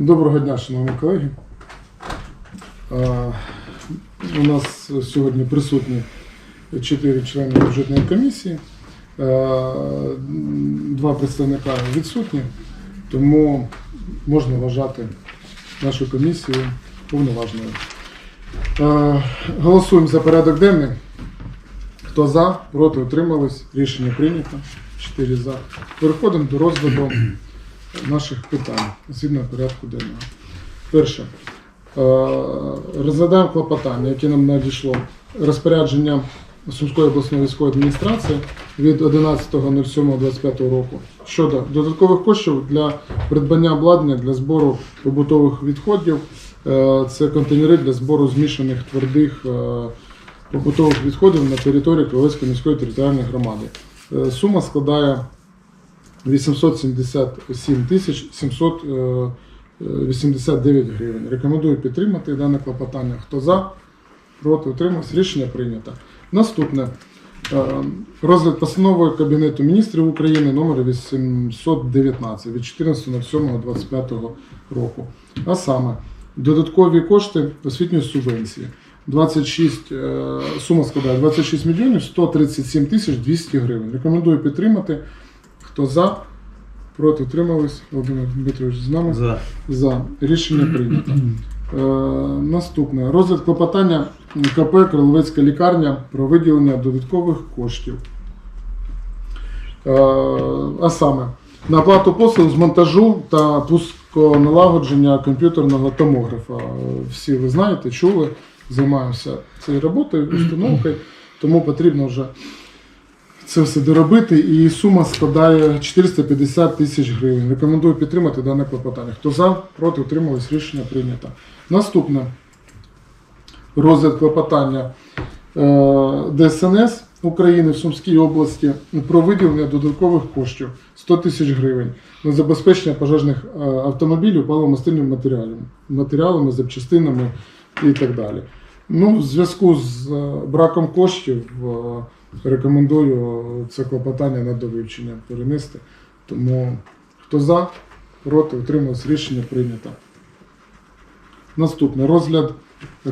Доброго дня, шановні колеги. У нас сьогодні присутні чотири члени бюджетної комісії, два представника відсутні, тому можна вважати нашу комісію повноважною. Голосуємо за порядок денний. Хто за, проти, утримались, рішення прийнято. Чотири за. Переходимо до розгляду наших питань згідно порядку денного. Перше. Е, Розглядаємо клопотання, яке нам надійшло розпорядження Сумської обласної військової адміністрації від 11.07.25 року щодо додаткових коштів для придбання обладнання для збору побутових відходів. Е, Це контейнери для збору змішаних твердих е, побутових відходів на території Кривецької міської територіальної громади. Сума складає 877 тисяч 789 гривень. Рекомендую підтримати дане клопотання. Хто за, проти, утримався. Рішення прийнято. Наступне. Е, Розгляд постанови Кабінету міністрів України номер 819 від 14.07.25 року. А саме додаткові кошти освітньої субвенції. 26, е, сума складає 26 мільйонів 137 тисяч 200 гривень. Рекомендую підтримати. Хто за, проти утримались. Володимир Дмитрович з нами. За. За. Рішення прийнято. Е, наступне. Розгляд клопотання КП Кроловецька лікарня про виділення додаткових коштів. Е, а саме на оплату послуг з монтажу та пусконалагодження комп'ютерного томографа. Е, Всі ви знаєте, чули, займаємося цією роботою, установкою, тому потрібно вже це все доробити. І сума складає 450 тисяч гривень. Рекомендую підтримати дане клопотання. Хто за, проти, утримались, рішення прийнято. Наступне розгляд клопотання е, ДСНС України в Сумській області про виділення додаткових коштів 100 тисяч гривень на забезпечення пожежних е, автомобілів паливомастильними матеріалами, матеріалами, запчастинами і так далі. Ну, в зв'язку з е, браком коштів рекомендую це клопотання на довивчення перенести. Тому хто за, проти, утрималось, рішення прийнято. Наступне розгляд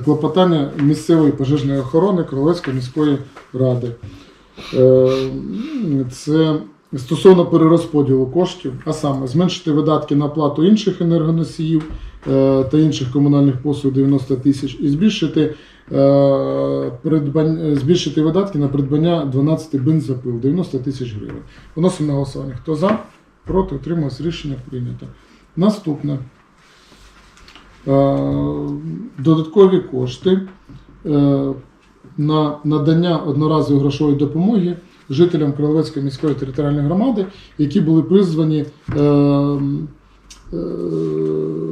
клопотання місцевої пожежної охорони Кролевської міської ради. Е, Це стосовно перерозподілу коштів, а саме зменшити видатки на оплату інших енергоносіїв та інших комунальних послуг 90 тисяч і збільшити, е, збільшити видатки на придбання 12 бензопил 90 тисяч гривень. Виносимо на голосування. Хто за, проти, утрималось, рішення прийнято. Наступне. Е, Додаткові кошти е, на надання одноразової грошової допомоги жителям Кролевецької міської територіальної громади, які були призвані е, е,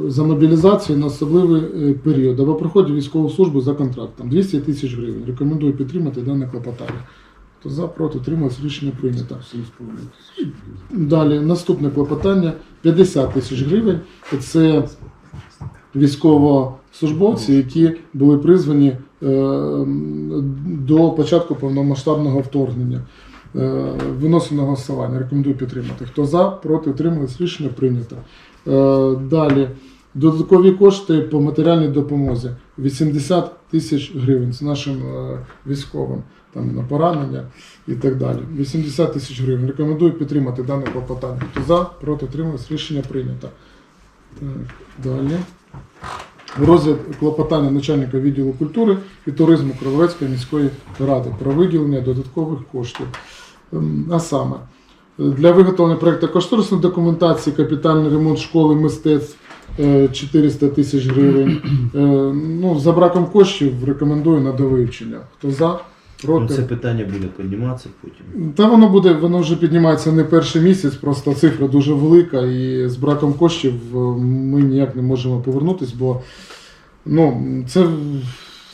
за мобілізацію на особливий е, період або проходять військову службу за контрактом 200 тисяч гривень. Рекомендую підтримати дане клопотання. Хто за, проти, утрималось, рішення прийнято. Далі наступне клопотання 50 тисяч гривень. Це військовослужбовці, які були призвані е, до початку повномасштабного вторгнення. Е, Виносимо на голосування. Рекомендую підтримати. Хто за, проти, утримались, рішення прийнято. Е, Далі. Додаткові кошти по матеріальній допомозі 80 тисяч гривень. Це нашим е, військовим там на поранення і так далі. 80 тисяч гривень. Рекомендую підтримати дане клопотання. Хто за, проти, утримались, рішення прийнято. Так, далі. Розгляд клопотання начальника відділу культури і туризму Кровецької міської ради про виділення додаткових коштів. Ем, А саме для виготовлення проєкту кошторисної документації, капітальний ремонт школи мистецтв е, 400 тисяч гривень. Е, Ну, за браком коштів рекомендую на довивчення. Хто за, Ну, проти? це питання буде підніматися потім. Та воно буде, воно вже піднімається не перший місяць, просто цифра дуже велика, і з браком коштів е, ми ніяк не можемо повернутися, бо ну, це,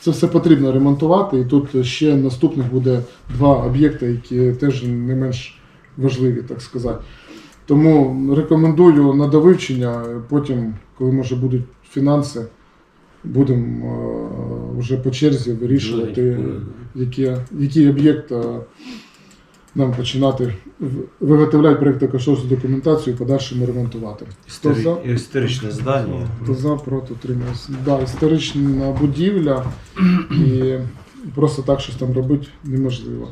це все потрібно ремонтувати. І тут ще наступних буде два об'єкти, які теж не менш важливі, так сказати. Тому рекомендую на довивчення, потім, коли може будуть фінанси, будемо е, вже по черзі вирішувати, які, які об'єкт е, нам починати виготовляти проєкту кошторисну документацію і подальшому ремонтувати. Хто за? Історі... Історичне здання. Хто за, проти утримався. Да, історична будівля і просто так щось там робити неможливо.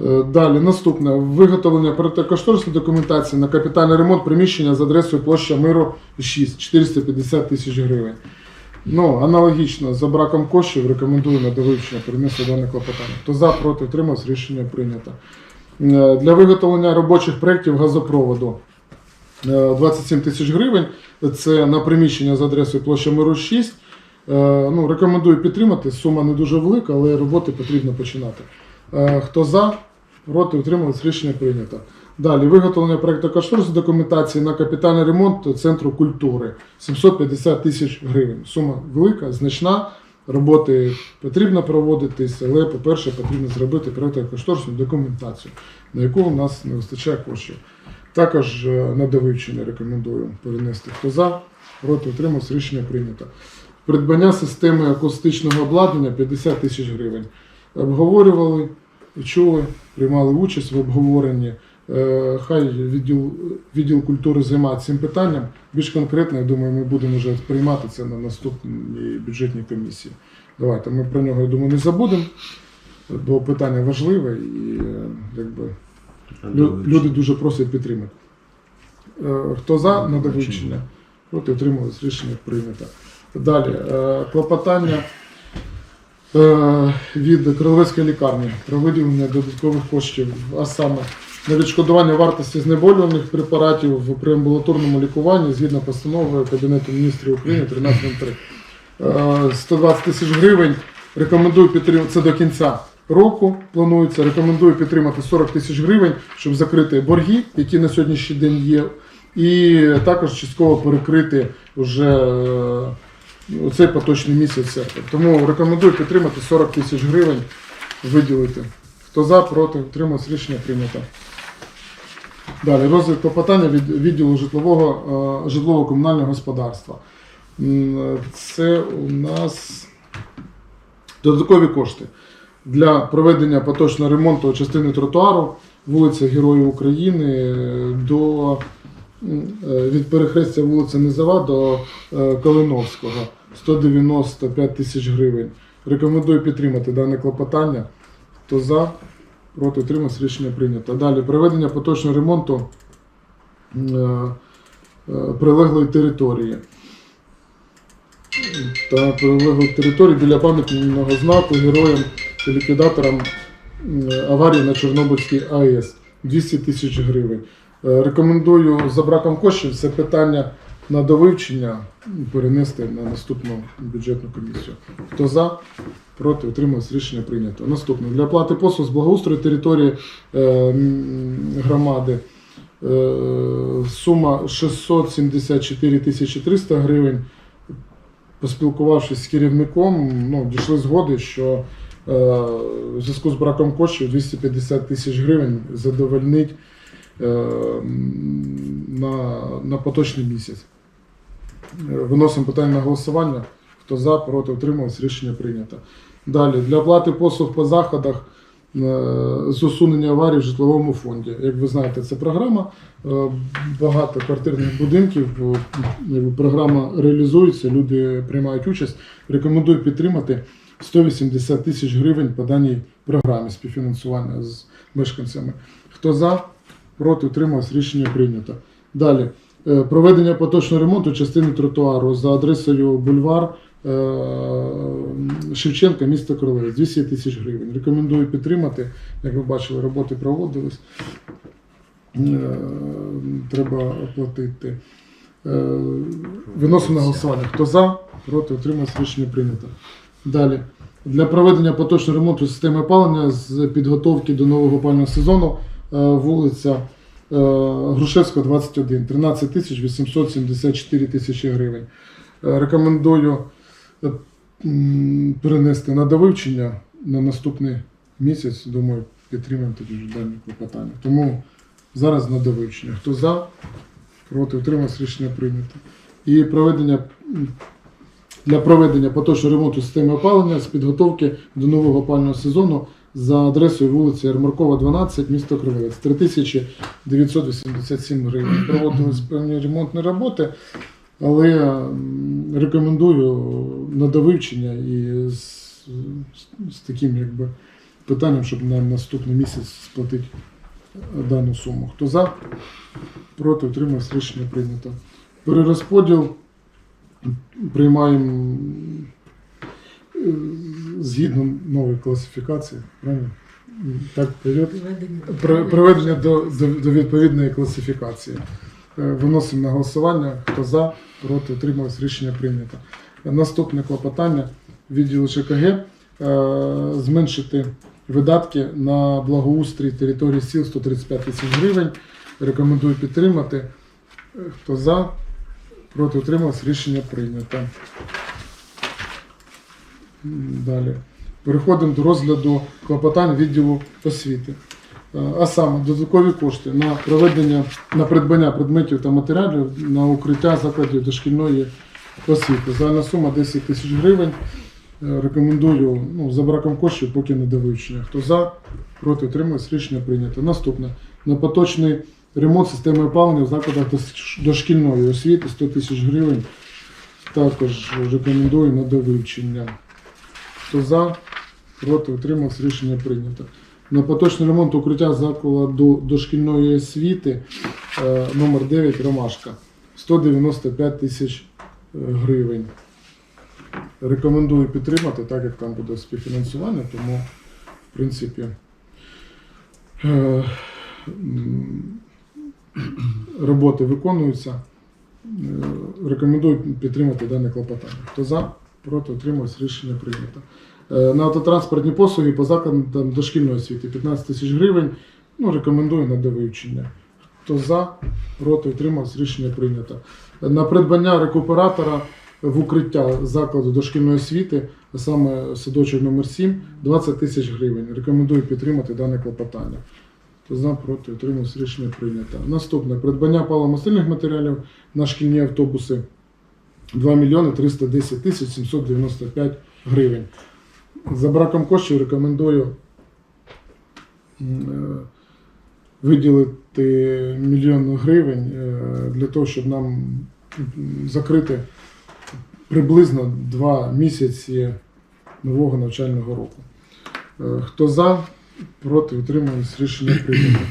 Е, Далі, наступне. Виготовлення проектно-кошторисної документації на капітальний ремонт приміщення з адресою площа Миру 6, 450 тисяч гривень. Ну, аналогічно, за браком коштів рекомендую на довивчення перенести дане клопотання. Хто за, проти, утримався, рішення прийнято. Е, Для виготовлення робочих проєктів газопроводу е, 27 тисяч гривень. Це на приміщення з адресою площа Миру 6. Е, Ну, рекомендую підтримати. Сума не дуже велика, але роботи потрібно починати. Е, Хто за, проти, утримались, рішення прийнято. Далі виготовлення проєкту кошторису документації на капітальний ремонт центру культури 750 тисяч гривень. Сума велика, значна. Роботи потрібно проводитись, але, по-перше, потрібно зробити проєкту кошторисну документацію, на яку у нас не вистачає коштів. Також е, на довивчення рекомендую перенести. Хто за, проти утримався, рішення прийнято. Придбання системи акустичного обладнання 50 тисяч гривень. Обговорювали, чули, приймали участь в обговоренні. Е, Хай відділ, відділ культури займається цим питанням. Більш конкретно, я думаю, ми будемо вже приймати це на наступній бюджетній комісії. Давайте ми про нього, я думаю, не забудемо, бо питання важливе і е, якби, Лю- Люди дуже просять підтримати. Е, Хто за на довивчення? Проти отрималось рішення прийнято. Далі. Клопотання від Криловецької лікарні про виділення додаткових коштів, а саме на відшкодування вартості знеболювальних препаратів в преамбулаторному лікуванні згідно постанови Кабінету міністрів України 1303. Е, 120 тисяч гривень. Рекомендую підтримати це до кінця року. Планується. Рекомендую підтримати 40 тисяч гривень, щоб закрити борги, які на сьогоднішній день є, і також частково перекрити вже е, цей поточний місяць серпень. Тому рекомендую підтримати 40 тисяч гривень, виділити. Хто за, проти, утримався, рішення прийнято. Далі розгляд клопотання від відділу житлового е, житлово-комунального господарства. Це у нас додаткові кошти для проведення поточного ремонту частини тротуару вулиця Героїв України до е, від перехрестя вулиця Низова до е, Калиновського 195 тисяч гривень. Рекомендую підтримати дане клопотання. Хто за, проти утримався, рішення прийнято. Далі проведення поточного ремонту е, е, прилеглої території. Та прилеглої території біля пам'ятного знаку героям і ліквідаторам аварії на Чорнобильській АЕС 200 тисяч гривень. Е, Рекомендую за браком коштів це питання на довивчення перенести на наступну бюджетну комісію. Хто за, проти, утримався, рішення прийнято. Наступне. Для оплати послуг з благоустрою території е, громади е, сума 674 тисячі 300 гривень. Поспілкувавшись з керівником, ну, дійшли згоди, що е, в зв'язку з браком коштів 250 тисяч гривень задовольнить е, на, на поточний місяць. Виносимо питання на голосування. Хто за, проти, утримався, рішення прийнято. Далі, для оплати послуг по заходах е, з усунення аварій в житловому фонді. Як ви знаєте, це програма е, багато квартирних будинків. е, Програма реалізується, люди приймають участь. Рекомендую підтримати 180 тисяч гривень по даній програмі співфінансування з мешканцями. Хто за, проти, утримався, рішення прийнято. Далі. Е, Проведення поточного ремонту частини тротуару за адресою бульвар е, Шевченка, місто Кролевець, 200 тисяч гривень. Рекомендую підтримати. Як ви бачили, роботи проводились. Е, Треба оплатити. Виносимо на голосування. Хто за, проти, утримався, рішення прийнято. Далі. Для проведення поточного ремонту системи опалення з підготовки до нового опалювального сезону вулиця е, Грушевська, 21, 13 тисяч 874 тисячі гривень. Е, Рекомендую е, перенести на довивчення на наступний місяць. Думаю, підтримаємо тоді дані клопотання. Тому зараз на довивчення. Хто за, проти, утримався, рішення прийнято. І проведення для проведення поточного ремонту системи опалення з підготовки до нового опалювального сезону за адресою вулиця Ярмаркова, 12, місто Кривилець. 3987 гривень. Проводились певні ремонтні роботи, але рекомендую на довивчення і з, з, таким якби, питанням, щоб на наступний місяць сплатити дану суму. Хто за? Проти утримався рішення прийнято. Перерозподіл приймаємо е, згідно нової класифікації. Правильно? Так, період При- приведення до, до, до відповідної класифікації. Е, Виносимо на голосування. Хто за, проти, утримався, рішення прийнято. Наступне клопотання відділу ЧКГ е, зменшити видатки на благоустрій території сіл 135 тисяч гривень. Рекомендую підтримати. Е, Хто за, проти утримався, рішення прийнято. Далі. Переходимо до розгляду клопотань відділу освіти. Е, А саме додаткові кошти на проведення на придбання предметів та матеріалів на укриття закладів дошкільної освіти. Загальна сума 10 тисяч гривень. Е, Рекомендую ну, за браком коштів, поки не до вивчення. Хто за, проти утримується, рішення прийнято. Наступне на поточний ремонт системи опалення в закладах дошкільної освіти 100 тисяч гривень. Також рекомендую на довивчення. Хто за, проти утримався, рішення прийнято. На поточний ремонт укриття закладу дошкільної освіти е, номер 9 Ромашка 195 тисяч е, гривень. Рекомендую підтримати, так як там буде співфінансування, тому в принципі е, роботи виконуються. Рекомендую підтримати дане клопотання. Хто за, проти утримався, рішення прийнято. Е, На автотранспортні послуги по закладам дошкільної освіти 15 тисяч гривень. Ну, рекомендую на довивчення. Хто за, проти утримався, рішення прийнято. На придбання рекуператора в укриття закладу дошкільної освіти, а саме садочок номер 7 20 тисяч гривень. Рекомендую підтримати дане клопотання. За, проти утримався, рішення прийнято. Наступне придбання паливомастильних матеріалів на шкільні автобуси 2 мільйони 310 тисяч 795 гривень. За браком коштів рекомендую е, виділити мільйон гривень е, для того, щоб нам закрити приблизно два місяці нового навчального року. Е, Хто за, проти, утримуємось, рішення прийнято.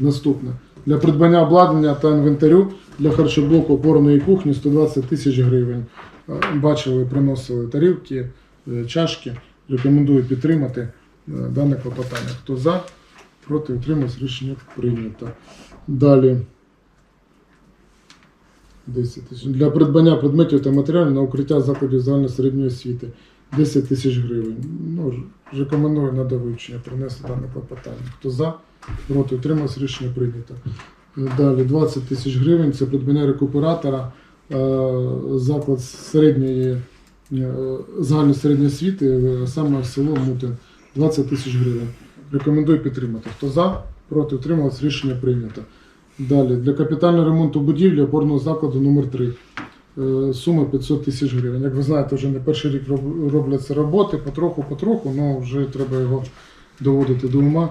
Наступне. Для придбання обладнання та інвентарю для харчоблоку опорної кухні 120 тисяч гривень. Е, Бачили, приносили тарілки, е, чашки. Рекомендую підтримати е, дане клопотання. Хто за, проти, утримуюсь, рішення прийнято. Далі. 10 тисяч. Для придбання предметів та матеріалів на укриття закладів загальної середньої освіти 10 тисяч гривень. Ну, рекомендую на довивчення принести дане клопотання. Хто за, проти, утримався, рішення прийнято. Далі 20 тисяч гривень це придбання рекуператора, е, заклад середньої, е, загальної середньої освіти, е, саме село Мутин, 20 тисяч гривень. Рекомендую підтримати. Хто за, проти, утримався, рішення прийнято. Далі для капітального ремонту будівлі опорного закладу номер 3 Е, Сума 500 тисяч гривень. Як ви знаєте, вже не перший рік робляться роботи, потроху-потроху, але вже треба його доводити до ума,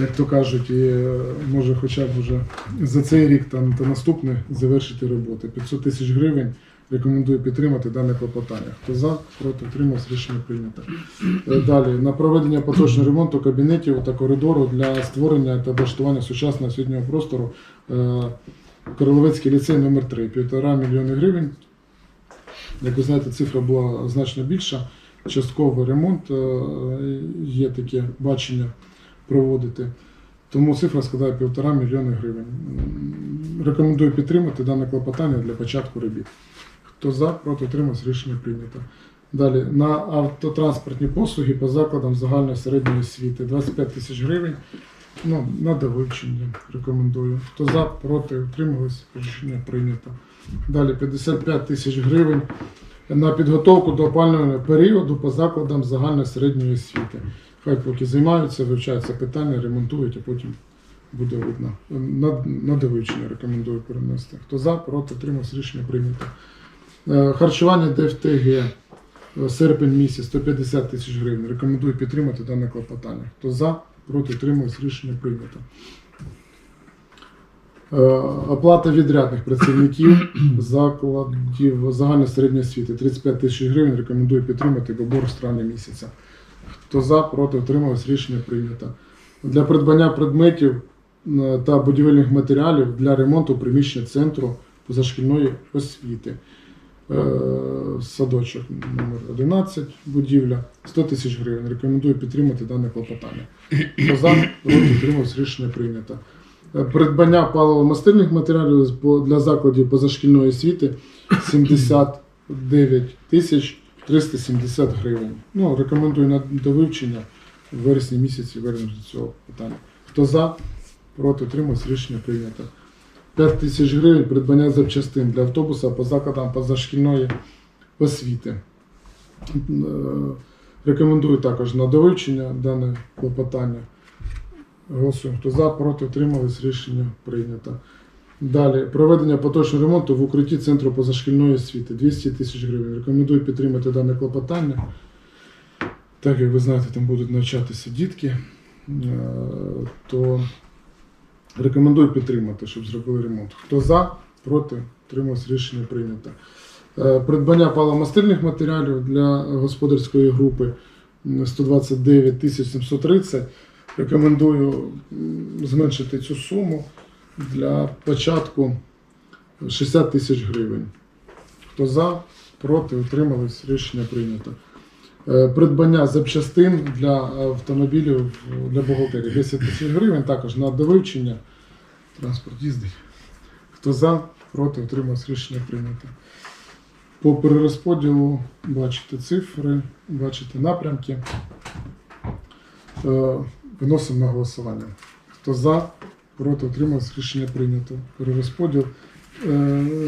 як то кажуть, і е, може хоча б вже за цей рік там, та наступний завершити роботи. 500 тисяч гривень рекомендую підтримати дане клопотання. Хто за, проти, утримався, рішення прийнято. Е, Далі на проведення поточного ремонту кабінетів та коридору для створення та облаштування сучасного освітнього простору е, Королевецький ліцей номер 3 півтора мільйони гривень. Як ви знаєте, цифра була значно більша. Частковий ремонт є таке бачення проводити. Тому цифра складає півтора мільйони гривень. Рекомендую підтримати дане клопотання для початку робіт. Хто за, проти утримався, рішення прийнято. Далі на автотранспортні послуги по закладам загальної середньої освіти 25 тисяч гривень. Ну, на довивчення рекомендую. Хто за, проти, утримались, рішення прийнято. Далі 55 тисяч гривень на підготовку до опалювального періоду по закладам загальної середньої освіти. Хай поки займаються, вивчаються питання, ремонтують, а потім буде видно. На, довивчення рекомендую перенести. Хто за, проти, утримався, рішення прийнято. Е, Харчування ДФТГ е, серпень місяць 150 тисяч гривень. Рекомендую підтримати дане клопотання. Хто за, проти, утримались, рішення прийнято. Е, Оплата відрядних працівників закладів загальної середньої освіти 35 тисяч гривень. Рекомендую підтримати бо борг з травня місяця. Хто за, проти, утримались, рішення прийнято. Для придбання предметів та будівельних матеріалів для ремонту приміщення центру позашкільної освіти. Е, Садочок номер 11, будівля 100 тисяч гривень. Рекомендую підтримати дане клопотання. Хто за, проти, утримались, рішення прийнято. Е, Придбання паливо-мастильних матеріалів для закладів позашкільної освіти 79 тисяч 370 гривень. Ну, рекомендую на до вивчення в вересні місяці вернемось до цього питання. Хто за, проти, утримались, рішення прийнято. 5 тисяч гривень придбання запчастин для автобуса по закладам позашкільної освіти. Е, Рекомендую також на довивчення дане клопотання. Голосуємо. Хто за, проти, утримались, рішення прийнято. Далі. Проведення поточного ремонту в укритті Центру позашкільної освіти 200 тисяч гривень. Рекомендую підтримати дане клопотання. Так як ви знаєте, там будуть навчатися дітки, е, то рекомендую підтримати, щоб зробили ремонт. Хто за, проти, утрималось, рішення прийнято. Е, Придбання паломастильних матеріалів для господарської групи 129 тисяч 730. Рекомендую зменшити цю суму для початку 60 тисяч гривень. Хто за, проти, утримались, рішення прийнято. Е, Придбання запчастин для автомобілів для бухгалтерії 10 тисяч гривень, також на довивчення. Транспорт їздить. Хто за, проти, утримався, рішення прийнято. По перерозподілу бачите цифри, бачите напрямки. Е, Виносимо на голосування. Хто за, проти, утримався, рішення прийнято. Перерозподіл. Е,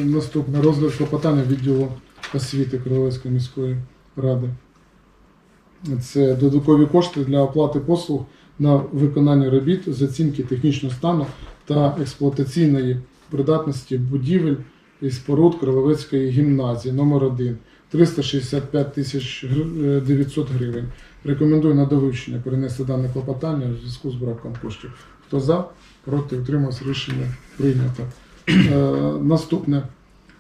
Наступне розгляд клопотання відділу освіти Криловецької міської ради. Це додаткові кошти для оплати послуг на виконання робіт з оцінки технічного стану та експлуатаційної придатності будівель і споруд Криловецької гімназії номер 1 365 тисяч е, 900 гривень. Рекомендую на довивчення перенести дане клопотання в зв'язку з браком коштів. Хто за, проти, утримався, рішення прийнято. Е, наступне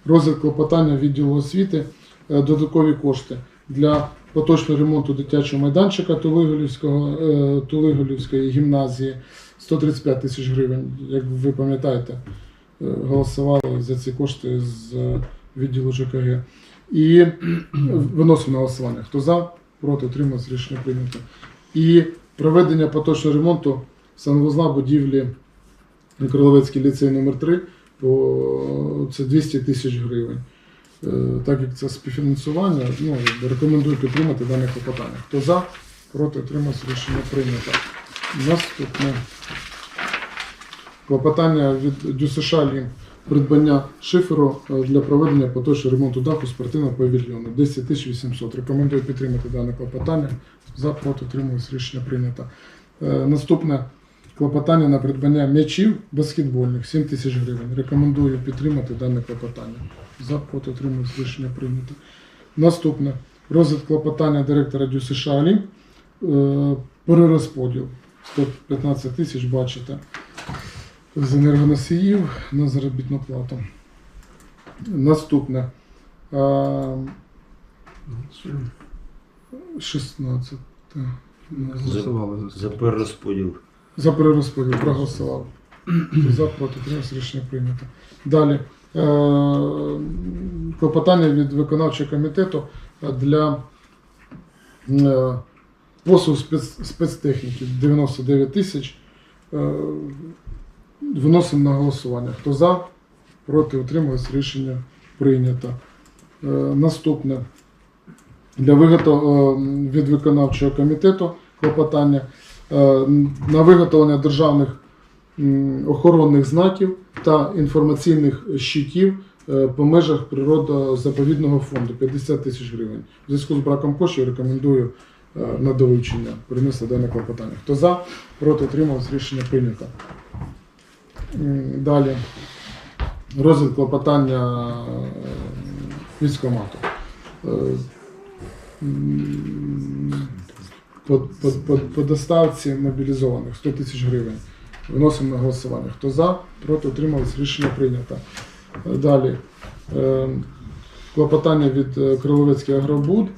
розгляд клопотання відділу освіти, е, додаткові кошти для поточного ремонту дитячого майданчика Тулиголівського, е, Тулиголівської гімназії 135 тисяч гривень. Як ви пам'ятаєте, голосували за ці кошти з відділу ЖКГ. І виносимо на голосування. Хто за, проти, утримався, рішення прийнято. І проведення поточного ремонту санвузла будівлі Криловецький ліцей номер 3 по це 200 тисяч гривень. Е, Так як це співфінансування, ну, рекомендую підтримати дане клопотання. Хто за, проти, утримався, рішення прийнято. Наступне клопотання від ДЮСШ придбання шиферу е, для проведення поточного ремонту даху спортивного павільйону 10 800. Рекомендую підтримати дане клопотання. За, проти, утрималось, рішення прийнято. Е, Наступне клопотання на придбання м'ячів баскетбольних 7 тисяч гривень. Рекомендую підтримати дане клопотання. За, проти, утрималось, рішення прийнято. Наступне розгляд клопотання директора ДЮСШ Олімп. Е, Перерозподіл 115 тисяч, бачите з енергоносіїв на заробітну плату. Наступне. 16. Голосували за За перерозподіл. За перерозподіл проголосував. За проти утримався, рішення прийнято. Далі. Е, клопотання від виконавчого комітету для е, послуг спецтехніки 99 тисяч. Е, Виносимо на голосування. Хто за, проти, утрималось, рішення прийнято. Наступне. Для виготов... е, від виконавчого комітету клопотання на виготовлення державних охоронних знаків та інформаційних щитів е, по межах природозаповідного фонду 50 тисяч гривень. В зв'язку з браком коштів рекомендую е, на долучення принести дане клопотання. Хто за, проти, утримався, рішення прийнято. Далі. Розгляд клопотання е, військкомату. Е, м, по, по, по, по доставці мобілізованих 100 тисяч гривень. Виносимо на голосування. Хто за, проти утримались, рішення прийнято. Далі. Е, Клопотання від е, Криловецький Агробуд.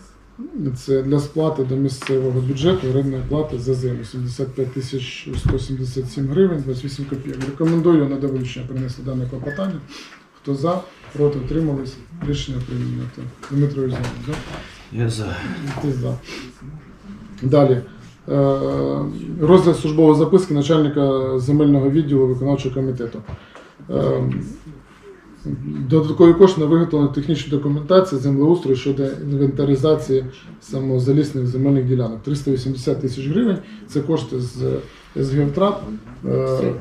Це для сплати до місцевого бюджету орендної плати за землю 75 тисяч 177 гривень 28 копійок. Рекомендую на довивчення принести дане клопотання. Хто за, проти утримались, рішення прийнято. Дмитро Юзьович, да? Я за. Ти за. Далі. Е, Розгляд службової записки начальника земельного відділу виконавчого комітету. Е, Додаткові кошти на виготовлення технічної документації землеустрою щодо інвентаризації самозалісних земельних ділянок. 380 тисяч гривень. Це кошти з СГВтрат, е,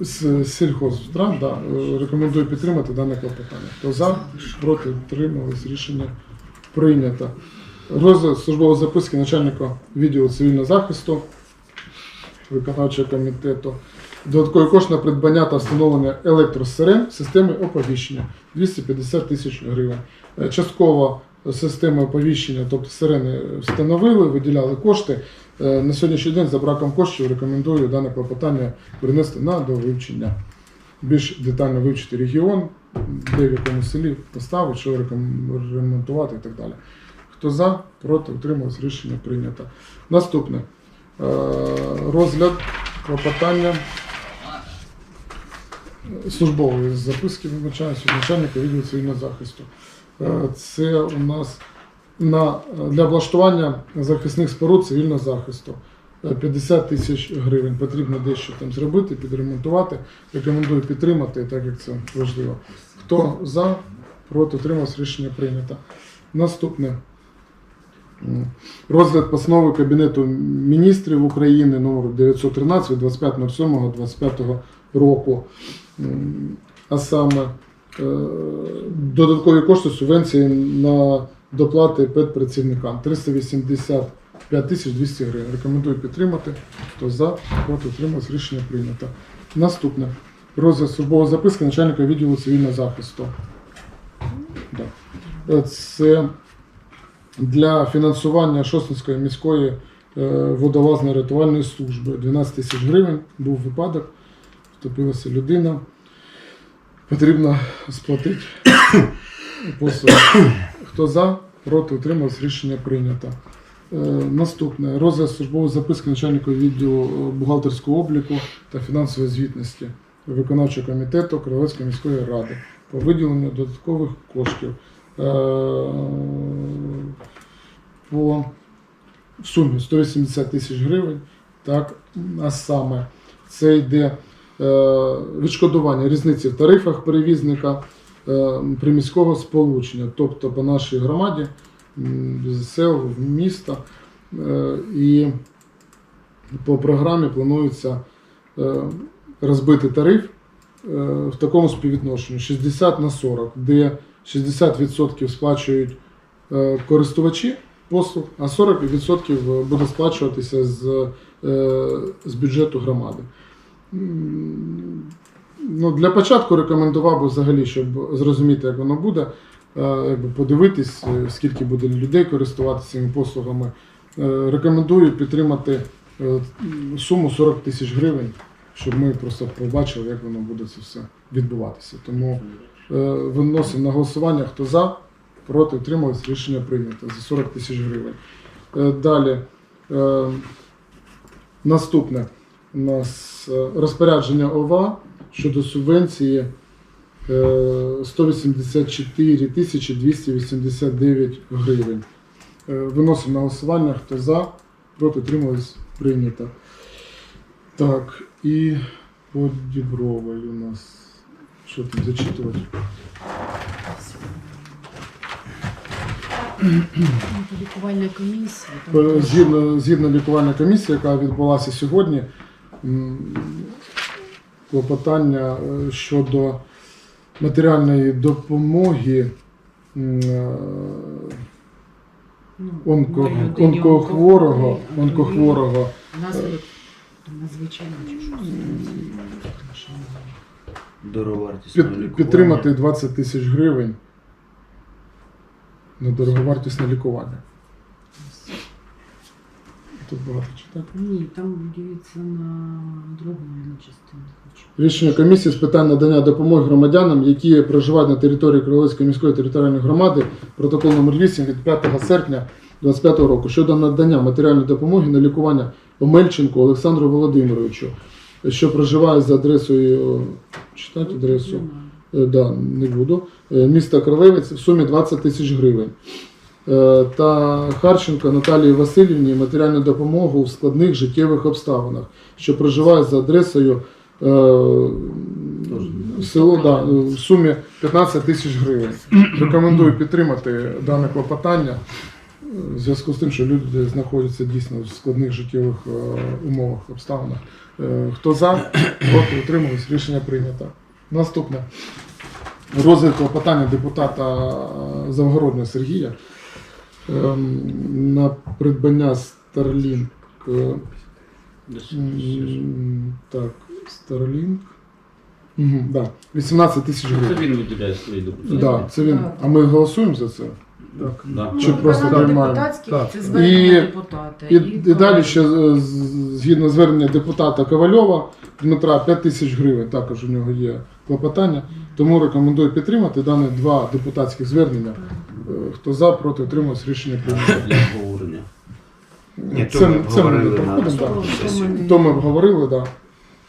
з сільхозвтрат. Да. Рекомендую підтримати дане клопотання. Хто за, проти, утримались, рішення прийнято. Розгляд службової записки начальника відділу цивільного захисту виконавчого комітету. Додаткові кошти на придбання та встановлення електросирен системи оповіщення 250 тисяч гривень. Е, Частково системи оповіщення, тобто сирени встановили, виділяли кошти. Е, На сьогоднішній день за браком коштів рекомендую дане клопотання принести на довивчення. Більш детально вивчити регіон, де в якому селі поставити, що ремонтувати і так далі. Хто за, проти, утрималось, рішення прийнято. Наступне. Е, Розгляд клопотання е, службової записки, вибачаюся, начальника відділу цивільного захисту. Е, Це у нас на, для облаштування захисних споруд цивільного захисту. Е, 50 тисяч гривень. Потрібно дещо там зробити, підремонтувати. Рекомендую підтримати, так як це важливо. Хто за, проти, утримався, рішення прийнято. Наступне. Розгляд постанови Кабінету міністрів України номер 913 від 25.07.25 року. А саме е, додаткові кошти субвенції на доплати педпрацівникам 385 тисяч 200 гривень. Рекомендую підтримати. Хто за, проти утримався, рішення прийнято. Наступне. Розгляд службової записки начальника відділу цивільного захисту. Е, Це для фінансування Шостинської міської е, водолазно-рятувальної служби 12 тисяч гривень. Був випадок, втопилася людина. Потрібно сплатити послуги. Хто за, проти, утримався, рішення прийнято. Е, Наступне розгляд службової записки начальника відділу е, бухгалтерського обліку та фінансової звітності виконавчого комітету Кривецької міської ради по виділенню додаткових коштів по сумі 180 тисяч гривень. Так, а саме це йде е, відшкодування різниці в тарифах перевізника е, приміського сполучення, тобто по нашій громаді сел, міста. Е, і по програмі планується розбити тариф в такому співвідношенні 60 на 40, де 60% сплачують користувачі послуг, а 40% буде сплачуватися з, е, з бюджету громади. Ну, для початку рекомендував би взагалі, щоб зрозуміти, як воно буде, е, якби подивитись, е, скільки буде людей користуватися цими послугами. Е, Рекомендую підтримати е, суму 40 тисяч гривень, щоб ми просто побачили, як воно буде це все відбуватися. Тому е, виносимо на голосування, хто за, проти, утримались, рішення прийнято за 40 тисяч гривень. Е, Далі. е, Наступне у нас е, розпорядження ОВА щодо субвенції е, 184 тисячі 289 гривень. Виносимо на голосування, хто за, проти утримались, прийнято. Так, і по Дібровій у нас. Що там зачитувати? Лікувальна комісія. Е, Згідно, згідно лікувальної комісії, яка відбулася сьогодні, клопотання е, щодо матеріальної допомоги е, Ну, онко, онкохворого, онкохворого Назви надзвичайно чи? Під, підтримати 20 тисяч гривень на дороговартісне лікування. Тут багато читати. Ні, там дивіться на другу частину. Рішення комісії з питань надання допомоги громадянам, які проживають на території Криловської міської територіальної громади, протокол номер 8 від 5 серпня 2025 року щодо надання матеріальної допомоги на лікування Омельченку Олександру Володимировичу, що проживає за адресою читати адресу. Е, Да, не буду. Е, Міста Кролевець в сумі 20 тисяч гривень. Е, Та Харченко Наталії Васильівні матеріальну допомогу в складних життєвих обставинах, що проживає за адресою е, село да, в сумі 15 тисяч гривень. Рекомендую підтримати дане клопотання в зв'язку з тим, що люди знаходяться дійсно в складних життєвих умовах, обставинах. Хто за, проти утримались, рішення прийнято. Наступне. розвитку питання депутата е, Завгороднього Сергія ем, на придбання Starlink. е, Так, Starlink. Угу, да, 18 тисяч гривень. Це він виділяє свої депутати. Да, це він. А ми голосуємо за це? Так. Да. Чи просто Програма приймаємо? Так. це звернення І- депутата. І, і далі ще е, з- згідно звернення депутата Ковальова Дмитра 5 тисяч гривень. Також у нього є клопотання. Тому рекомендую підтримати дані два депутатських звернення. Е, Хто за, проти утримується рішення прийнято. Для обговорення. Ні, то ми не обговорили на проходимо, так. То ми обговорили, так.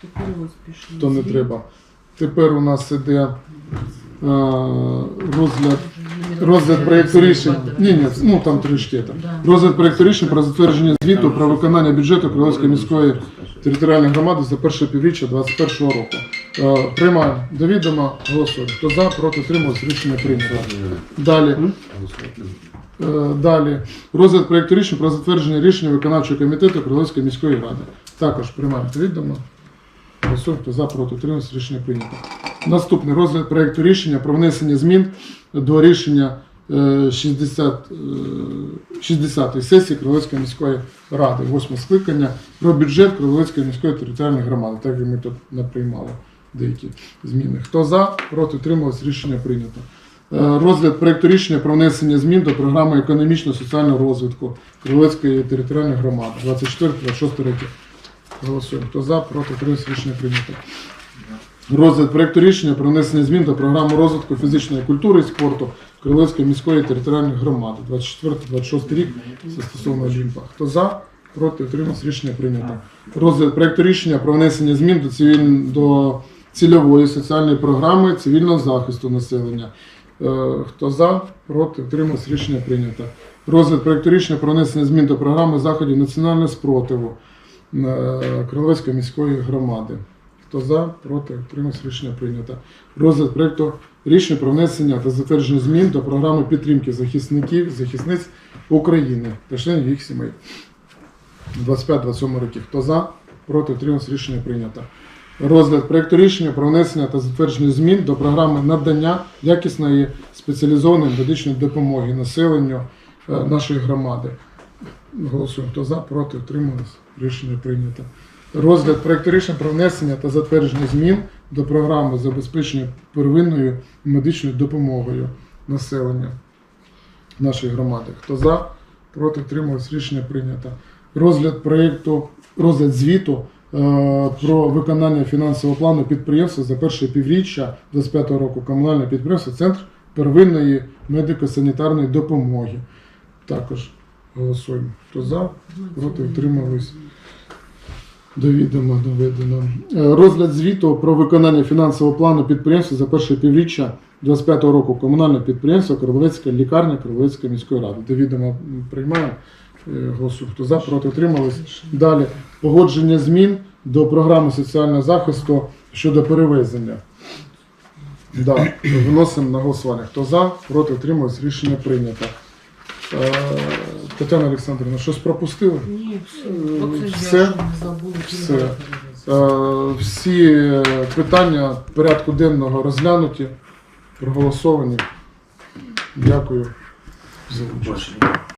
Тепер ось. То не треба. Тепер у нас іде е, розгляд, розгляд проєкту рішень. Ні, ні, ну там трішки там. Розгляд проєкту рішень про затвердження звіту про виконання бюджету Криловської міської територіальної громади за перше півріччя 2021 року. Е, Приймаємо до відома, голосуємо. Хто за, проти, утримується, рішення прийнято. Далі. Е, Далі. Розгляд проєкту рішень про затвердження рішення виконавчого комітету Криловської міської ради. Також приймаємо до відома. Голосуємо, хто за, проти, утримується, рішення прийнято. Наступний розгляд проєкту рішення про внесення змін до рішення е, 60, е, 60-ї сесії Криловської міської ради, 8 скликання, про бюджет Криловської міської територіальної громади. Так як ми тут наприймали деякі зміни. Хто за, проти, утримувався, рішення прийнято. Е, Розгляд проєкту рішення про внесення змін до програми економічно-соціального розвитку Криловецької територіальної громади 24-26 роки. Голосуємо. Хто за, проти, утримався, рішення прийнято. Розгляд проєкту рішення про внесення змін до програми розвитку фізичної культури і спорту Крилевської міської територіальної громади 24-26 рік застосовано Олімпа. Хто за, проти, утримався, рішення прийнято. Розгляд проєкту рішення про внесення змін до, цивіль... до цільової соціальної програми цивільного захисту населення. Е, Хто за, проти, утримався, рішення прийнято. Розгляд проєкту рішення про внесення змін до програми заходів національного спротиву е, міської громади. Хто за, проти, утримався, рішення прийнято. Розгляд проєкту рішення про внесення та затвердження змін до програми підтримки захисників, захисниць України та членів їх сімей. 25-27 років. Хто за, проти, утримався, рішення прийнято. Розгляд проєкту рішення про внесення та затвердження змін до програми надання якісної спеціалізованої медичної допомоги населенню е, нашої громади. Голосуємо. Хто за, проти, утримались. Рішення прийнято. Розгляд проєкту рішення про внесення та затвердження змін до програми забезпечення первинною медичною допомогою населення нашої громади. Хто за, проти, утримались. Рішення прийнято. Розгляд проєкту, розгляд звіту е, про виконання фінансового плану підприємства за перше півріччя 2025 року комунальне підприємство Центр первинної медико-санітарної допомоги. Також голосуємо. Хто за, проти, утримались. До відома доведено. Е, Розгляд звіту про виконання фінансового плану підприємства за перше півріччя 25 року комунальне підприємство Карловецька лікарня Карловецької міської ради. До відома приймаємо. Е, Хто за, проти утримались. Далі погодження змін до програми соціального захисту щодо перевезення. Да, виносимо на голосування. Хто за, проти утримались. Рішення прийнято. Тетяна Олександрівна, щось пропустили? Ні, все. Е, все? Е, Всі питання порядку денного розглянуті, проголосовані. Дякую за участь.